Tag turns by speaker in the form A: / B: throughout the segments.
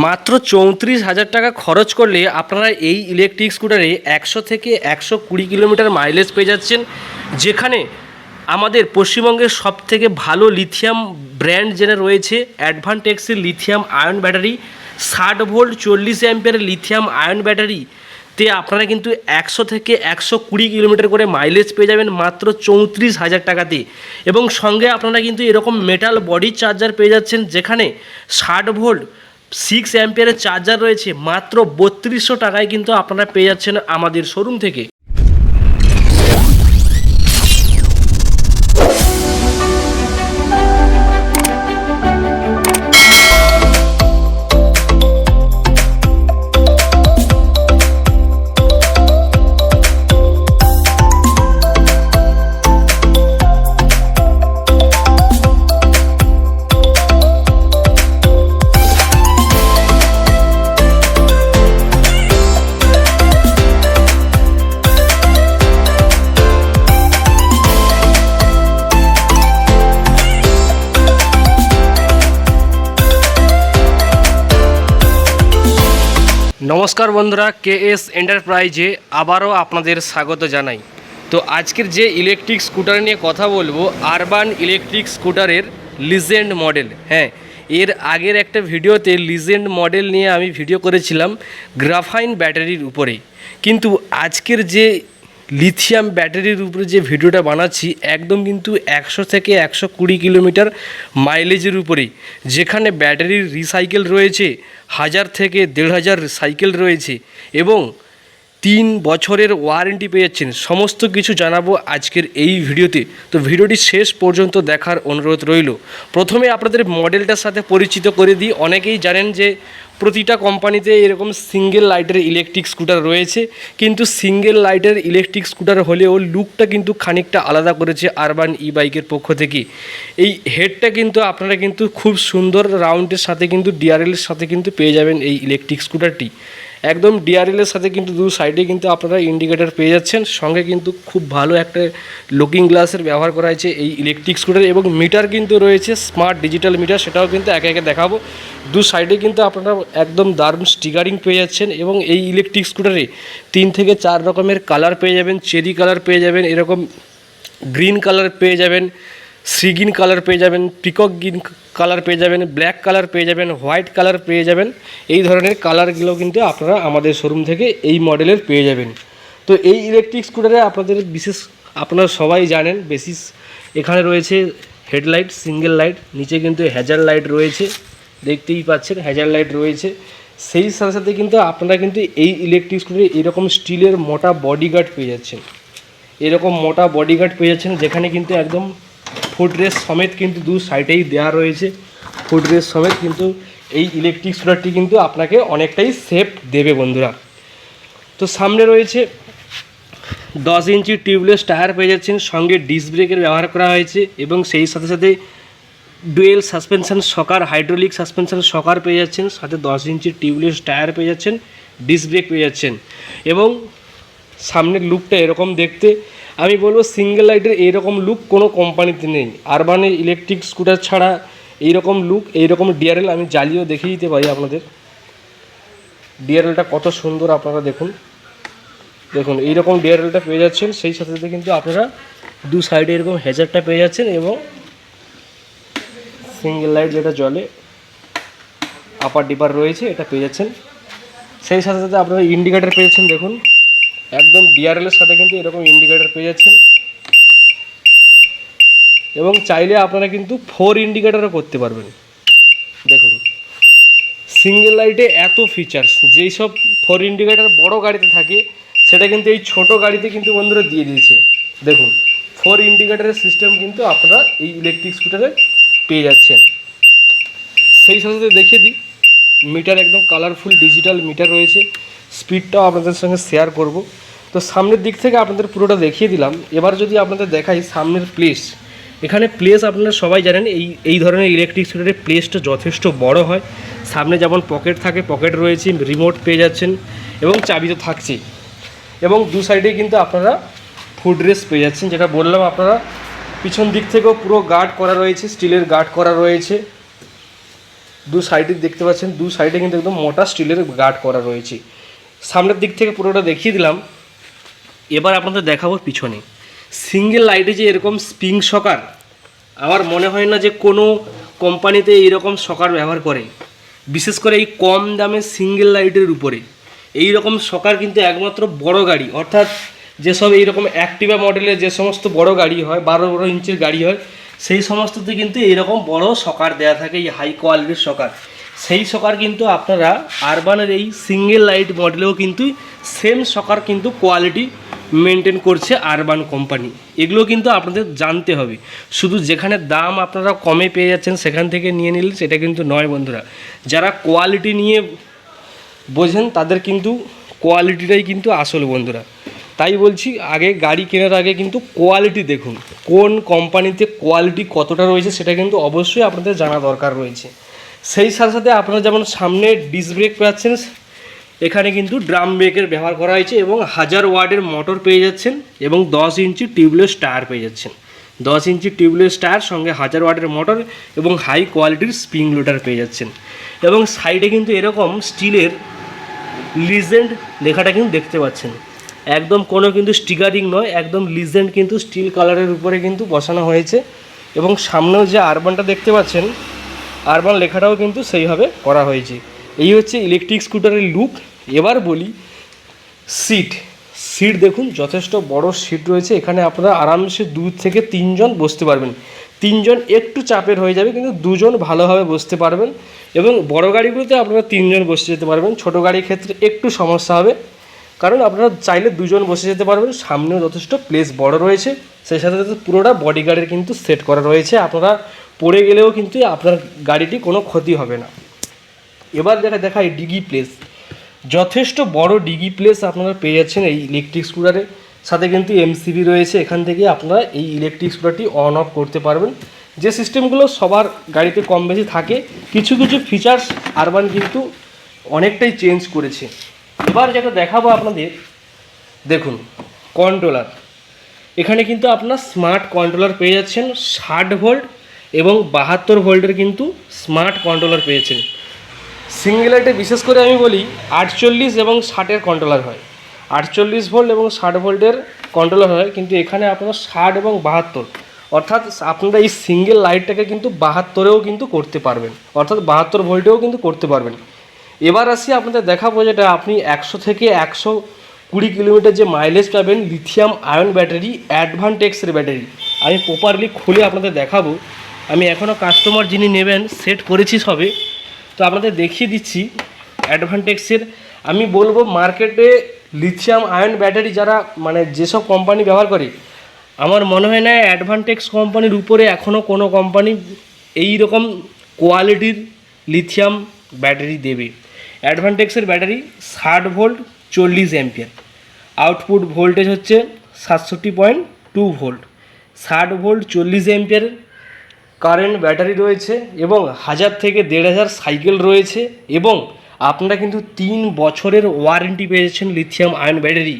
A: মাত্র চৌত্রিশ হাজার টাকা খরচ করলে আপনারা এই ইলেকট্রিক স্কুটারে একশো থেকে একশো কুড়ি কিলোমিটার মাইলেজ পেয়ে যাচ্ছেন, যেখানে আমাদের পশ্চিমবঙ্গের সব থেকে ভালো লিথিয়াম ব্র্যান্ড যেটা রয়েছে অ্যাডভান্টেক্সের লিথিয়াম আয়ন ব্যাটারি ষাট ভোল্ট চল্লিশ অ্যাম্পিয়ারের লিথিয়াম আয়ন ব্যাটারি তে আপনারা কিন্তু একশো থেকে একশো কুড়ি কিলোমিটার করে মাইলেজ পেয়ে যাবেন মাত্র চৌত্রিশ হাজার টাকাতে। এবং সঙ্গে আপনারা কিন্তু এরকম মেটাল বডি চার্জার পেয়ে যাচ্ছেন, যেখানে ষাট ভোল্ট সিক্স অ্যাম্পিয়ারের চার্জার রয়েছে মাত্র বত্রিশশো টাকায় কিন্তু আপনারা পেয়ে যাচ্ছেন আমাদের শোরুম থেকে। নমস্কার বন্ধুরা কে এস এন্টারপ্রাইজে আবারও আপনাদের স্বাগত জানাই। তো আজকের যে ইলেকট্রিক স্কুটার নিয়ে কথা বলব আরবান ইলেকট্রিক স্কুটারের লিজেন্ড মডেল হ্যাঁ এর আগের একটা ভিডিওতে লিজেন্ড মডেল নিয়ে আমি ভিডিও করেছিলাম গ্রাফাইন ব্যাটারির উপরে। কিন্তু আজকের যে লিথিয়াম ব্যাটারির উপরে যে ভিডিওটা বানাচ্ছি, একদম কিন্তু একশো থেকে একশো কুড়ি কিলোমিটার মাইলেজের উপরেই যেখানে ব্যাটারির রিসাইকেল রয়েছে হাজার থেকে দেড় হাজার সাইকেল রয়েছে এবং তিন বছরের ওয়ারেন্টি পেয়ে যাচ্ছেন সমস্ত কিছু জানাব আজকের এই ভিডিওতে। তো ভিডিওটি শেষ পর্যন্ত দেখার অনুরোধ রইল। প্রথমে আপনাদের মডেলটার সাথে পরিচিত করে দিই। অনেকেই জানেন যে প্রতিটা কোম্পানিতে এরকম সিঙ্গেল লাইটের ইলেকট্রিক স্কুটার রয়েছে, কিন্তু সিঙ্গেল লাইটের ইলেকট্রিক স্কুটার হলেও লুকটা কিন্তু খানিকটা আলাদা করেছে আরবান ই বাইকের পক্ষ থেকে। এই হেডটা কিন্তু আপনারা কিন্তু খুব সুন্দর রাউন্ডের সাথে কিন্তু ডিআরএলের সাথে কিন্তু পেয়ে যাবেন এই ইলেকট্রিক স্কুটারটি একদম ডিআরএলের সাথে কিন্তু দু সাইডে কিন্তু আপনারা ইন্ডিকেটর পেয়ে যাচ্ছেন। সঙ্গে কিন্তু খুব ভালো একটা লুকিং গ্লাসের ব্যবহার করা হয়েছে এই ইলেকট্রিক স্কুটার এবং মিটার কিন্তু রয়েছে স্মার্ট ডিজিটাল মিটার সেটাও কিন্তু একে একে দেখাবো। দু সাইডে কিন্তু আপনারা একদম দারুণ স্টিকারিং পেয়ে যাচ্ছেন এবং এই ইলেকট্রিক স্কুটারে তিন থেকে চার রকমের কালার পেয়ে যাবেন চেরি কালার পেয়ে যাবেন, এরকম গ্রিন কালার পেয়ে যাবেন। সিগিন কালার পেয়ে যাবেন, পিকক গ্রিন কালার পেয়ে যাবেন, ব্ল্যাক কালার পেয়ে যাবেন, হোয়াইট কালার পেয়ে যাবেন। এই ধরনের কালারগুলো কিন্তু আপনারা আমাদের শোরুম থেকে এই মডেলের পেয়ে যাবেন। তো এই ইলেকট্রিক স্কুটারে আপনাদের বিশেষ, আপনারা সবাই জানেন বেসিস এখানে রয়েছে হেডলাইট সিঙ্গেল লাইট নিচে কিন্তু হ্যাজার লাইট রয়েছে, দেখতেই পাচ্ছেন হ্যাজার লাইট রয়েছে। সেই সাথে সাথে কিন্তু আপনারা কিন্তু এই ইলেকট্রিক স্কুটারে এরকম স্টিলের মোটা বডিগার্ড পেয়ে যাচ্ছেন। এরকম মোটা বডিগার্ড পেয়ে যাচ্ছেন, যেখানে কিন্তু একদম ফুট রেস সমেত কিন্তু দু সাইডেই দেওয়া রয়েছে। ফুট রেস সমেত কিন্তু এই ইলেকট্রিক স্কুটারটি কিন্তু আপনাকে অনেকটাই সেফ দেবে বন্ধুরা। তো সামনে রয়েছে দশ ইঞ্চি টিউবলেস টায়ার পেয়ে যাচ্ছেন, সঙ্গে ডিস্ক ব্রেকের ব্যবহার করা হয়েছে এবং সেই সাথে সাথে dual suspension shocker hydraulic suspension shocker পেয়ে যাচ্ছেন, সাথে দশ ইঞ্চি টিউবলেস টায়ার পেয়ে যাচ্ছেন ডিস্ক ব্রেক পেয়ে যাচ্ছেন। এবং সামনের লুকটা এরকম দেখতে আমি বলব সিঙ্গেল লাইটের এইরকম লুক কোনো কোম্পানিতে নেই। আরবানে ইলেকট্রিক স্কুটার ছাড়া এইরকম লুক এইরকম ডিআরএল আমি জ্বালিয়েও দেখিয়ে দিতে পারি আপনাদের। ডিআরএলটা কত সুন্দর আপনারা দেখুন। দেখুন, এইরকম ডিআরএলটা পেয়ে যাচ্ছেন, সেই সাথে সাথে কিন্তু আপনারা দু সাইডে এরকম হেজারটা পেয়ে যাচ্ছেন এবং সিঙ্গেল লাইট যেটা জলে আপার ডিপার রয়েছে, এটা পেয়ে যাচ্ছেন। সেই সাথে সাথে আপনারা ইন্ডিকেটার পেয়েছেন, দেখুন। একদম ডিআরএল এর সাথে কিন্তু এরকম ইন্ডিকেটার পেয়ে যাচ্ছেন। এবং চাইলে আপনারা কিন্তু ফোর ইন্ডিকেটারও করতে পারবেন। দেখুন সিঙ্গেল লাইটে এত ফিচার্স যেই সব ফোর ইন্ডিকেটার বড় গাড়িতে থাকে, সেটা কিন্তু এই ছোট গাড়িতে কিন্তু বন্ধুরা দিয়ে দিয়েছে। দেখুন ফোর ইন্ডিকেটারের সিস্টেম কিন্তু আপনারা এই ইলেকট্রিক স্কুটারে পেয়ে যাচ্ছেন। সেই সাথে দেখিয়ে দিই মিটার একদম কালারফুল ডিজিটাল মিটার রয়েছে। স্পিডটাও আপনাদের সঙ্গে শেয়ার করব। তো সামনের দিক থেকে আপনাদের পুরোটা দেখিয়ে দিলাম। এবার যদি আপনাদের দেখাই সামনের প্লেস এখানে প্লেস আপনারা সবাই জানেন, এই এই ধরনের ইলেকট্রিক স্কুটারের প্লেসটা যথেষ্ট বড় হয়। সামনে যেমন পকেট থাকে পকেট রয়েছে রিমোট পেয়ে যাচ্ছেন এবং চাবি তো থাকছেই। এবং দু সাইডে কিন্তু আপনারা ফুড পেয়ে যাচ্ছেন, যেটা বললাম আপনারা, পিছন দিক থেকেও পুরো গার্ড করা রয়েছে স্টিলের গার্ড করা রয়েছে। দু সাইডে দেখতে পাচ্ছেন, দু সাইডে কিন্তু একদম মোটা স্টিলের গার্ড করা রয়েছে। সামনের দিক থেকে পুরোটা দেখিয়ে দিলাম। এবার আপনাদের দেখাবো পিছনে। সিঙ্গেল লাইটে যে এরকম স্প্রিং সকার আমার মনে হয় না যে কোনো কোম্পানিতে এইরকম সকার ব্যবহার করে। বিশেষ করে এই কম দামে সিঙ্গেল লাইটের উপরে। এই রকম সকার কিন্তু একমাত্র বড় গাড়ি, অর্থাৎ যেসব এইরকম অ্যাক্টিভা মডেলের যে সমস্ত বড় গাড়ি হয়, বারো বারো ইঞ্চের গাড়ি হয়, সেই সমস্ততে কিন্তু এইরকম বড় সকার দেওয়া থাকে, এই হাই কোয়ালিটির সকার সেই সকার কিন্তু আপনারা আরবানের এই সিঙ্গেল লাইট মডেলেও কিন্তু সেম সকার কিন্তু কোয়ালিটি মেনটেন করছে আরবান কোম্পানি এগুলো কিন্তু আপনাদের জানতে হবে। শুধু যেখানে দাম আপনারা কমে পেয়ে যাচ্ছেন সেখান থেকে নিয়ে নিলে সেটা কিন্তু নয় বন্ধুরা। যারা কোয়ালিটি নিয়ে বোঝেন, তাদের কিন্তু কোয়ালিটিটাই কিন্তু আসল বন্ধুরা। তাই বলছি, আগে গাড়ি কেনার আগে কিন্তু কোয়ালিটি দেখুন। কোন কোম্পানিতে কোয়ালিটি কতটা রয়েছে সেটা কিন্তু অবশ্যই আপনাদের জানা দরকার রয়েছে। সেই সাথে সাথে আপনারা যেমন সামনে ডিস ব্রেক পাচ্ছেন এখানে কিন্তু ড্রাম ব্রেকের ব্যবহার করা হয়েছে এবং হাজার ওয়ার্ডের মোটর পেয়ে যাচ্ছেন এবং দশ ইঞ্চি টিউবলেস টায়ার পেয়ে যাচ্ছেন। দশ ইঞ্চি টিউবলেস টায়ার সঙ্গে হাজার ওয়ার্ডের মোটর এবং হাই কোয়ালিটির স্প্রিং লোডার পেয়ে যাচ্ছেন। এবং সাইডে কিন্তু এরকম স্টিলের লিজেন্ড লেখাটা কিন্তু দেখতে পাচ্ছেন। একদম কোনো কিন্তু স্টিকারিং নয়, একদম লিজেন্ড কিন্তু স্টিল কালারের উপরে কিন্তু বসানো হয়েছে। এবং সামনেও যে আরবানটা দেখতে পাচ্ছেন আরবান লেখাটাও কিন্তু সেইভাবে করা হয়েছে। এই হচ্ছে ইলেকট্রিক স্কুটারের লুক এবার বলি সিট সিট দেখুন, যথেষ্ট বড় সিট রয়েছে। এখানে আপনারা আরামসে দু থেকে তিনজন বসতে পারবেন। তিনজন একটু চাপের হয়ে যাবে, কিন্তু দুজন ভালোভাবে বসতে পারবেন এবং বড় গাড়িগুলোতে আপনারা তিনজন বসে যেতে পারবেন। ছোট গাড়ির ক্ষেত্রে একটু সমস্যা হবে, কারণ আপনারা চাইলে দুজন বসে যেতে পারবেন। সামনেও যথেষ্ট প্লেস বড় রয়েছে। সেই সাথে সাথে পুরোটা বডি গার্ডের কিন্তু সেট করা রয়েছে। আপনারা পড়ে গেলেও কিন্তু আপনার গাড়িটি কোনো ক্ষতি হবে না। এবার দেখা দেখায় ডিগি প্লেস। যথেষ্ট বড় ডিগি প্লেস আপনারা পেয়ে যাচ্ছেন এই ইলেকট্রিক স্কুটারের সাথে কিন্তু এমসিবি রয়েছে, এখান থেকে আপনারা এই ইলেকট্রিক স্কুটারটি অন অফ করতে পারবেন। যে সিস্টেমগুলো সবার গাড়িতে কম বেশি থাকে, কিছু কিছু ফিচার্স আরবান কিন্তু অনেকটাই চেঞ্জ করেছে। এবার যেটা দেখাবো আপনাদের, দেখুন কন্ট্রোলার এখানে কিন্তু আপনার স্মার্ট কন্ট্রোলার পেয়ে যাচ্ছেন, ষাট ভোল্ট এবং বাহাত্তর ভোল্টের কিন্তু স্মার্ট কন্ট্রোলার পেয়েছেন। সিঙ্গেল লাইটে বিশেষ করে আমি বলি, আটচল্লিশ এবং ষাটের কন্ট্রোলার হয়। আটচল্লিশ ভোল্ট এবং ষাট ভোল্টের কন্ট্রোলার হয়, কিন্তু এখানে আপনার ষাট এবং বাহাত্তর। অর্থাৎ আপনারা এই সিঙ্গেল লাইটটাকে কিন্তু বাহাত্তরেও কিন্তু করতে পারবেন। অর্থাৎ বাহাত্তর ভোল্টেও কিন্তু করতে পারবেন। এবার আসি আপনাদের দেখাবো যেটা আপনি একশো থেকে একশো কুড়ি কিলোমিটার যে মাইলেজ পাবেন লিথিয়াম আয়ন ব্যাটারি অ্যাডভান্টেক্সের ব্যাটারি আমি প্রপারলি খুলে আপনাদের দেখাবো। আমি এখনও কাস্টমার যিনি নেবেন সেট করেছি সবে। তো আপনাদের দেখিয়ে দিচ্ছি অ্যাডভান্টেক্সের আমি বলব মার্কেটে লিথিয়াম আয়ন ব্যাটারি যারা মানে যেসব কোম্পানি ব্যবহার করে, আমার মনে হয় না অ্যাডভান্টেক্স কোম্পানির উপরে এখনও কোনো কোম্পানি এই রকম কোয়ালিটির লিথিয়াম ব্যাটারি দেবে। অ্যাডভান্টেক্সের ব্যাটারি ষাট ভোল্ট চল্লিশ অ্যাম্পিয়ার আউটপুট ভোল্টেজ হচ্ছে সাতষট্টি পয়েন্ট টু ভোল্ট ষাট ভোল্ট চল্লিশ অ্যাম্পিয়ার কারেন্ট ব্যাটারি রয়েছে এবং হাজার থেকে দেড় হাজার সাইকেল রয়েছে এবং আপনারা কিন্তু তিন বছরের ওয়ারেন্টি পেয়েছেন লিথিয়াম আয়ন ব্যাটারি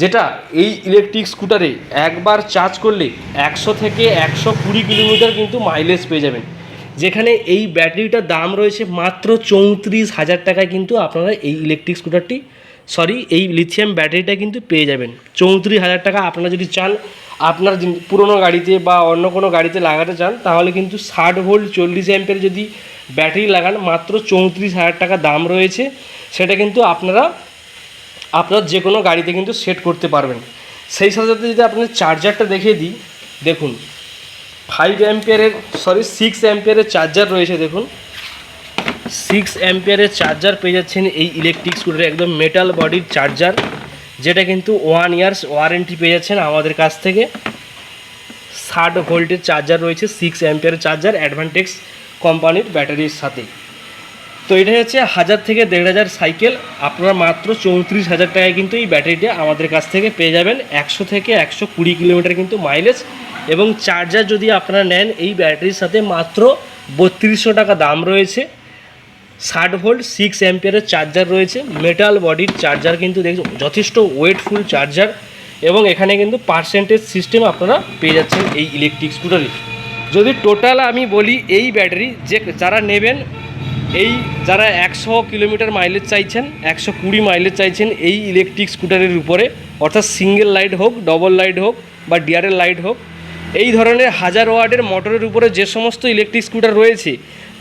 A: যেটা এই ইলেকট্রিক স্কুটারে একবার চার্জ করলে একশো থেকে একশো কুড়ি কিলোমিটার কিন্তু মাইলেজ পেয়ে যাবেন। যেখানে এই ব্যাটারিটার দাম রয়েছে মাত্র চৌত্রিশ হাজার টাকায় কিন্তু আপনারা এই ইলেকট্রিক স্কুটারটি সরি এই লিথিয়াম ব্যাটারিটা কিন্তু পেয়ে যাবেন। চৌত্রিশ হাজার টাকা আপনারা যদি চান আপনার পুরনো গাড়িতে বা অন্য কোনো গাড়িতে লাগাতে চান, তাহলে কিন্তু ষাট ভোল্ট চল্লিশ অ্যাম্পের যদি ব্যাটারি লাগান, মাত্র চৌত্রিশ হাজার টাকা দাম রয়েছে। সেটা কিন্তু আপনারা, আপনার যে কোনো গাড়িতে কিন্তু সেট করতে পারবেন। সেই সাথে সাথে যদি আপনার চার্জারটা দেখিয়ে দিই, দেখুন ফাইভ অ্যাম্পিয়ারের সরি সিক্স অ্যাম্পিয়ারের চার্জার রয়েছে, দেখুন। সিক্স অ্যাম্পিয়ারের চার্জার পেয়ে যাচ্ছেন এই ইলেকট্রিক স্কুটারে একদম মেটাল বডির চার্জার। যেটা কিন্তু ওয়ান ইয়ার্স ওয়ারেন্টি পেয়ে যাচ্ছেন আমাদের কাছ থেকে। ষাট ভোল্টের চার্জার রয়েছে সিক্স অ্যাম্পিয়ারের চার্জার অ্যাডভান্টেক্স কোম্পানির ব্যাটারির সাথে। তো এটা হচ্ছে হাজার থেকে দেড় হাজার সাইকেল আপনারা মাত্র চৌত্রিশ হাজার টাকায় কিন্তু এই ব্যাটারিটা আমাদের কাছ থেকে পেয়ে যাবেন। একশো থেকে একশো কুড়ি কিলোমিটার কিন্তু মাইলেজ এবং চার্জার যদি আপনারা নেন, এই ব্যাটারির সাথে মাত্র বত্রিশশো টাকা দাম রয়েছে। ষাট ভোল্ট সিক্স অ্যাম্পিয়ারের চার্জার রয়েছে। মেটাল বডির চার্জার কিন্তু দেখুন যথেষ্ট ওয়েটফুল চার্জার এবং এখানে কিন্তু পার্সেন্টেজ সিস্টেম আপনারা পেয়ে যাচ্ছেন এই ইলেকট্রিক স্কুটারে যদি টোটাল আমি বলি এই ব্যাটারি যে যারা নেবেন, এই যারা একশো কিলোমিটার মাইলেজ চাইছেন, একশো কুড়ি মাইলেজ চাইছেন এই ইলেকট্রিক স্কুটারের উপরে, অর্থাৎ সিঙ্গেল লাইট হোক ডবল লাইট হোক বা ডিআরএল লাইট হোক, এই ধরনের হাজার ওয়ার্ডের মোটরের উপরে যে সমস্ত ইলেকট্রিক স্কুটার রয়েছে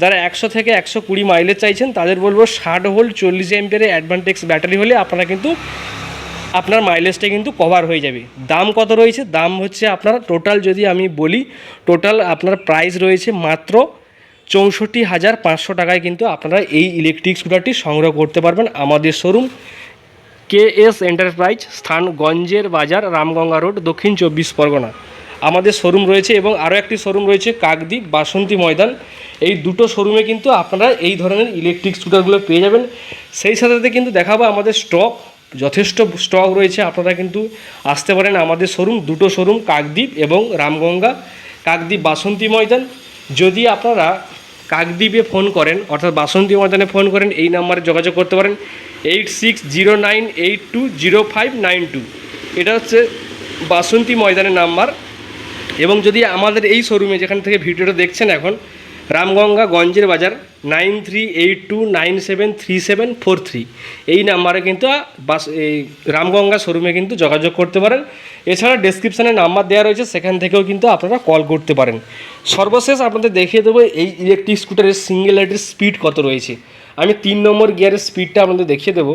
A: যারা একশো থেকে একশো কুড়ি মাইলেজ চাইছেন, তাদের বলব ষাট ভোল্ট চল্লিশ এম্পিয়ারের অ্যাডভান্টেক্স ব্যাটারি হলে আপনারা কিন্তু আপনার মাইলেজটা কিন্তু কভার হয়ে যাবে। দাম কত রয়েছে? দাম হচ্ছে আপনার টোটাল যদি আমি বলি টোটাল আপনার প্রাইস রয়েছে মাত্র চৌষট্টি হাজার পাঁচশো টাকায় কিন্তু আপনারা এই ইলেকট্রিক স্কুটারটি সংগ্রহ করতে পারবেন আমাদের শোরুম কে এস এন্টারপ্রাইজ স্থান গঞ্জের বাজার, রামগঙ্গা রোড দক্ষিণ চব্বিশ পরগনা। আমাদের শোরুম রয়েছে এবং আরও একটি শোরুম রয়েছে, কাকদ্বীপ বাসন্তী ময়দান। এই দুটো শোরুমে কিন্তু আপনারা এই ধরনের ইলেকট্রিক স্কুটারগুলো পেয়ে যাবেন। সেই সাথে কিন্তু দেখাবো আমাদের স্টক যথেষ্ট স্টক রয়েছে, আপনারা কিন্তু আসতে পারেন আমাদের শোরুম দুটো শোরুম কাকদ্বীপ এবং রামগঙ্গা, কাকদ্বীপ বাসন্তী ময়দান। যদি আপনারা কাকদ্বীপে ফোন করেন, অর্থাৎ বাসন্তী ময়দানে ফোন করেন, এই নাম্বারে যোগাযোগ করতে পারেন eight six zero nine eight two zero five nine two এটা হচ্ছে বাসন্তী ময়দানের নাম্বার। এবং যদি আমাদের এই শোরুমে যেখান থেকে ভিডিওটা দেখছেন এখন, রামগঙ্গা গঞ্জের বাজার nine three eight two nine seven three seven four three. এই নাম্বারে কিন্তু বাস, এই রামগঙ্গা শোরুমে কিন্তু যোগাযোগ করতে পারেন। এছাড়া ডেসক্রিপশানে নাম্বার দেওয়া রয়েছে, সেখান থেকেও কিন্তু আপনারা কল করতে পারেন। সর্বশেষ আপনাদের দেখিয়ে দেবো, এই ইলেকট্রিক স্কুটারের সিঙ্গেল লাইটের স্পিড কত রয়েছে। আমি তিন নম্বর গিয়ারের স্পিডটা আপনাদের দেখিয়ে দেবো।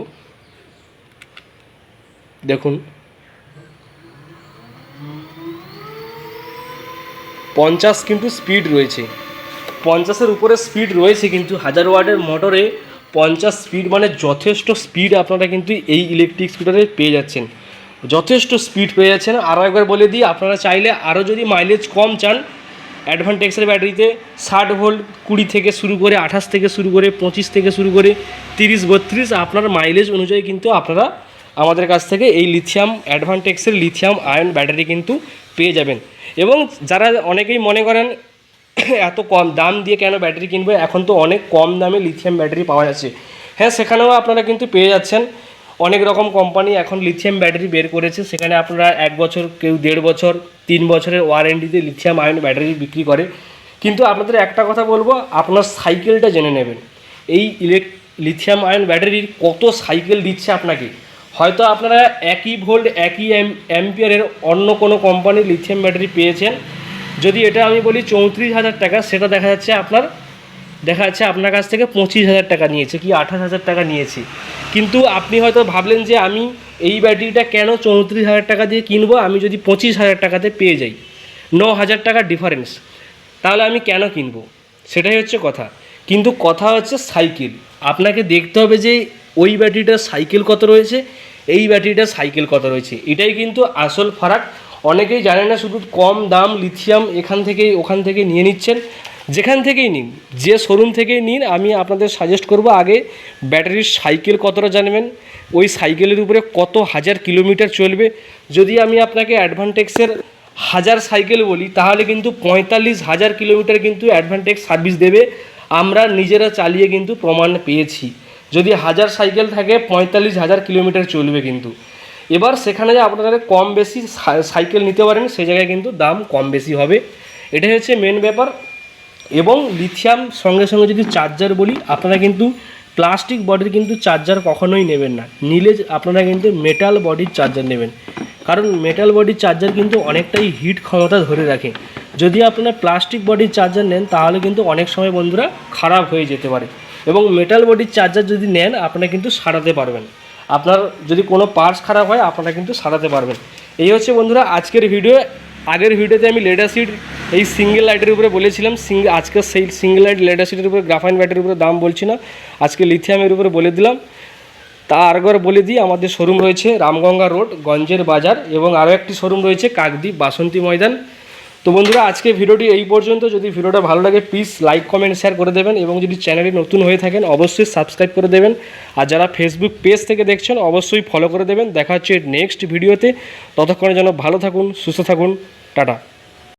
A: দেখুন। পঞ্চাশ কিন্তু স্পিড রয়েছে। পঞ্চাশের উপরে স্পিড রয়েছে কিন্তু হাজার ওয়ার্ডের মোটরে পঞ্চাশ স্পিড মানে যথেষ্ট স্পিড আপনারা কিন্তু এই ইলেকট্রিক স্কুটারে পেয়ে যাচ্ছেন। যথেষ্ট স্পিড পেয়ে যাচ্ছেন। আরও একবার বলে দিই, আপনারা চাইলে আরও যদি মাইলেজ কম চান অ্যাডভান্টেক্সের ব্যাটারিতে ষাট ভোল্ট কুড়ি থেকে শুরু করে আঠাশ থেকে শুরু করে পঁচিশ থেকে শুরু করে তিরিশ, বত্রিশ আপনার মাইলেজ অনুযায়ী কিন্তু আপনারা আমাদের কাছ থেকে এই লিথিয়াম অ্যাডভান্টেক্সের লিথিয়াম আয়ন ব্যাটারি কিন্তু পেয়ে যাবেন। এবং যারা অনেকেই মনে করেন এত কম দাম দিয়ে কেন ব্যাটারি কিনবে, এখন তো অনেক কম দামে লিথিয়াম ব্যাটারি পাওয়া যাচ্ছে। হ্যাঁ সেখানেও আপনারা কিন্তু পেয়ে যাচ্ছেন। অনেক রকম কোম্পানি এখন লিথিয়াম ব্যাটারি বের করেছে। সেখানে আপনারা এক বছর, কেউ দেড় বছর, তিন বছরের ওয়ারেন্টিতে লিথিয়াম আয়ন ব্যাটারি বিক্রি করে। কিন্তু আপনাদের একটা কথা বলব, আপনার সাইকেলটা জেনে নেবেন। এই ইলেক লিথিয়াম আয়ন ব্যাটারির কত সাইকেল দিচ্ছে আপনাকে? হয়তো আপনারা একই ভোল্ট, একই অ্যাম্পিয়ারের অন্য কোনো কোম্পানির লিথিয়াম ব্যাটারি পেয়েছেন। যদি এটা আমি বলি চৌত্রিশ হাজার টাকা, সেটা দেখা যাচ্ছে আপনার, দেখা যাচ্ছে আপনার কাছ থেকে পঁচিশ হাজার টাকা নিয়েছে, কি আঠাশ হাজার টাকা নিয়েছে। কিন্তু আপনি হয়তো ভাবলেন যে আমি এই ব্যাটারিটা কেন চৌত্রিশ হাজার টাকা দিয়ে কিনবো? আমি যদি পঁচিশ হাজার টাকাতে পেয়ে যাই। ন হাজার টাকার ডিফারেন্স তাহলে আমি কেন কিনবো? সেটাই হচ্ছে কথা। কিন্তু কথা হচ্ছে সাইকেল। আপনাকে দেখতে হবে যে ওই ব্যাটারিটার সাইকেল কত রয়েছে? এই ব্যাটারিটার সাইকেল কত রয়েছে? এটাই কিন্তু আসল ফারাক। অনেকেই জানে না, শুধু কম দাম লিথিয়াম এখান থেকে ওখান থেকে নিয়ে নিচ্ছেন। যেখান থেকেই নিন, যে শোরুম থেকেই নিন, আমি আপনাদের সাজেস্ট করব আগে ব্যাটারির সাইকেল কতটা জানবেন, ওই সাইকেলের উপরে কত হাজার কিলোমিটার চলবে। যদি আমি আপনাকে অ্যাডভান্টেক্সের হাজার সাইকেল বলি, তাহলে কিন্তু পঁয়তাল্লিশ হাজার কিলোমিটার কিন্তু অ্যাডভান্টেক্স সার্ভিস দেবে। আমরা নিজেরা চালিয়ে কিন্তু প্রমাণ পেয়েছি। যদি হাজার সাইকেল থাকে, পঁয়তাল্লিশ হাজার কিলোমিটার চলবে কিন্তু। এবার সেখানে যে আপনারা কম বেশি সাইকেল নিতে পারেন সেই জায়গায় কিন্তু দাম কম বেশি হবে। এটাই হচ্ছে মেন ব্যাপার। এবং লিথিয়াম সঙ্গে সঙ্গে যদি চার্জার বলি, আপনারা কিন্তু প্লাস্টিক বডির কিন্তু চার্জার কখনোই নেবেন না। নিলে আপনারা কিন্তু মেটাল বডির চার্জার নেবেন। কারণ মেটাল বডির চার্জার কিন্তু অনেকটাই হিট ক্ষমতা ধরে রাখে। যদি আপনারা প্লাস্টিক বডির চার্জার নেন, তাহলে কিন্তু অনেক সময় বন্ধুরা খারাপ হয়ে যেতে পারে। এবং মেটাল বডির চার্জার যদি নেন, আপনারা কিন্তু সারাতে পারবেন। আপনার যদি কোনো পার্টস খারাপ হয়, আপনারা কিন্তু সারাতে পারবেন। এই হচ্ছে বন্ধুরা, আজকের ভিডিও আগের ভিডিওতে আমি লেডার সিট এই সিঙ্গেল লাইটের উপরে বলেছিলাম সিঙ্গেল আজকে সেই সিঙ্গেল লাইট লেডার সিটের উপরে গ্রাফাইন ব্যাটারির উপরে দাম বলছি না। আজকে লিথিয়ামের উপরে বলে দিলাম। তা আরেকবার বলে দিই, আমাদের শোরুম রয়েছে রামগঙ্গা রোড গঞ্জের বাজার এবং আরও একটি শোরুম রয়েছে কাকদ্বীপ বাসন্তী ময়দান। তো বন্ধুরা, আজকে ভিডিওটি এই পর্যন্ত। যদি ভিডিওটা ভালো লাগে প্লিজ লাইক কমেন্ট শেয়ার করে দেবেন এবং যদি চ্যানেলে নতুন হয়ে থাকেন, অবশ্যই সাবস্ক্রাইব করে দেবেন। আর যারা ফেসবুক পেজ থেকে দেখছেন, অবশ্যই ফলো করে দেবেন। দেখা হচ্ছে নেক্সট ভিডিওতে ততক্ষণে যেন ভালো থাকুন, সুস্থ থাকুন। টাটা।